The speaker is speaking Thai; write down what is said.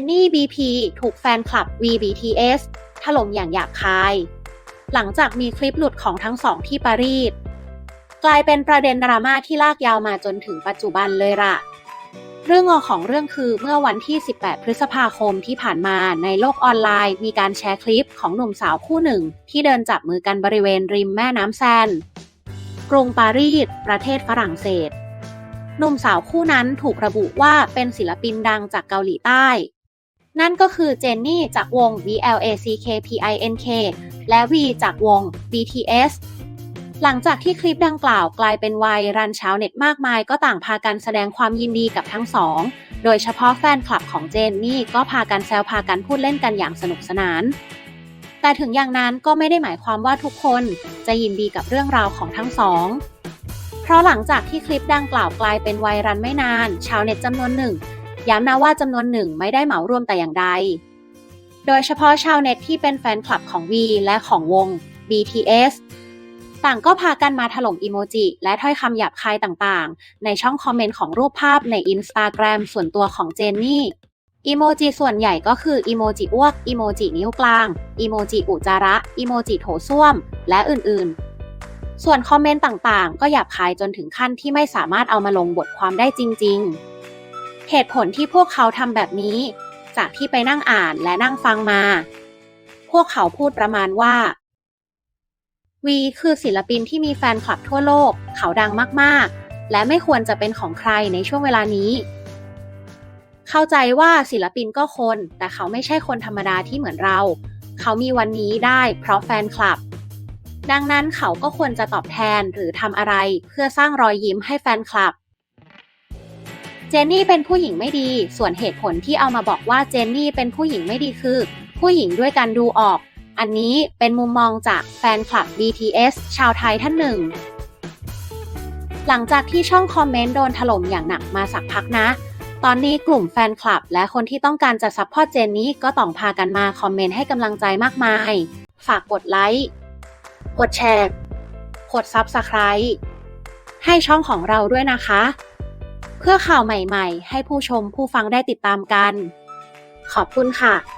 นนี่ BP ถูกแฟนคลับ VBTS ถล่มอย่างหยาบคาย หลังจากมีคลิปหลุดของทั้งสองที่ปารีสกลายเป็นประเด็นดราม่าที่ลากยาวมาจนถึงปัจจุบันเลยล่ะ เรื่องงอของเรื่องคือเมื่อวันที่ 18 พฤษภาคมที่ผ่านมาในโลกออนไลน์ มีการแชร์คลิปของหนุ่มสาวคู่หนึ่ง ที่เดินจับมือกันบริเวณริมแม่น้ำแซนกรุงปารีส ประเทศฝรั่งเศสหนุ่มสาวคู่นั้นถูกระบุว่าเป็นศิลปินดังจากเกาหลีใต้ นั่นก็คือเจนนี่จากวง VLACKPINK และ V จากวง BTS หลังจากที่คลิปดังกล่าวกลายเป็นไวรันชาวเน็ตมากมายก็ต่างพากันแสดงความยินดีกับทั้งสอง โดยเฉพาะแฟนคลับของเจนนี่ก็พากันแซวพากันพูดเล่นกันอย่างสนุกสนาน แต่ถึงอย่างนั้นก็ไม่ได้หมายความว่าทุกคนจะยินดีกับเรื่องราวของทั้งสอง เพราะหลังจากที่คลิปดังกล่าวกลายเป็นไวรัลไม่นาน ชาวเน็ตจำนวนหนึ่ง ย้ำนะว่าจำนวนหนึ่งไม่ได้เหมารวมแต่อย่างใด โดยเฉพาะชาวเน็ตที่เป็นแฟนคลับของ V และของวง BTS ต่างก็พากันมาถล่มอีโมจิและถ้อยคำหยาบคายต่างๆ ในช่องคอมเมนต์ของรูปภาพใน Instagram ส่วนตัวของเจนนี่อีโมจิส่วนใหญ่ก็คืออีโมจิอ้วกอีโมจินิ้วกลางอีโมจิอุจจาระอีโมจิโถส้วม และอื่นๆ ส่วนคอมเมนต์ต่างๆ ก็หยาบคายจนถึงขั้นที่ไม่สามารถเอามาลงบทความได้จริง ๆ เหตุผลที่พวกเขาทำแบบนี้ จากที่ไปนั่งอ่านและนั่งฟังมา พวกเขาพูดประมาณว่า วีคือศิลปินที่มีแฟนคลับทั่วโลก เขาดังมากๆ และไม่ควรจะเป็นของใครในช่วงเวลานี้ เข้าใจว่าศิลปินก็คน แต่เขาไม่ใช่คนธรรมดาที่เหมือนเรา เขามีวันนี้ได้เพราะแฟนคลับ ดังนั้นเขาก็ควรจะตอบแทนหรือทำอะไรเพื่อสร้างรอยยิ้มให้แฟนคลับ เจนนี่เป็นผู้หญิงไม่ดี ส่วนเหตุผลที่เอามาบอกว่าเจนนี่เป็นผู้หญิงไม่ดีคือ ผู้หญิงด้วยกันดูออก อันนี้เป็นมุมมองจากแฟนคลับ BTS ชาวไทยท่านหนึ่ง หลังจากที่ช่องคอมเมนต์โดนถล่มอย่างหนักมาสักพักนะ ตอนนี้กลุ่มแฟนคลับและคนที่ต้องการจะซัพพอร์ตเจนนี่ก็ต้องพากันมาคอมเมนต์ให้กำลังใจมากมาย ฝากกดไลค์ กดแชร์ กด Subscribe ให้ช่องของเราด้วยนะคะ เพื่อข่าวใหม่ๆ ให้ผู้ชมผู้ฟังได้ติดตามกัน ขอบคุณค่ะ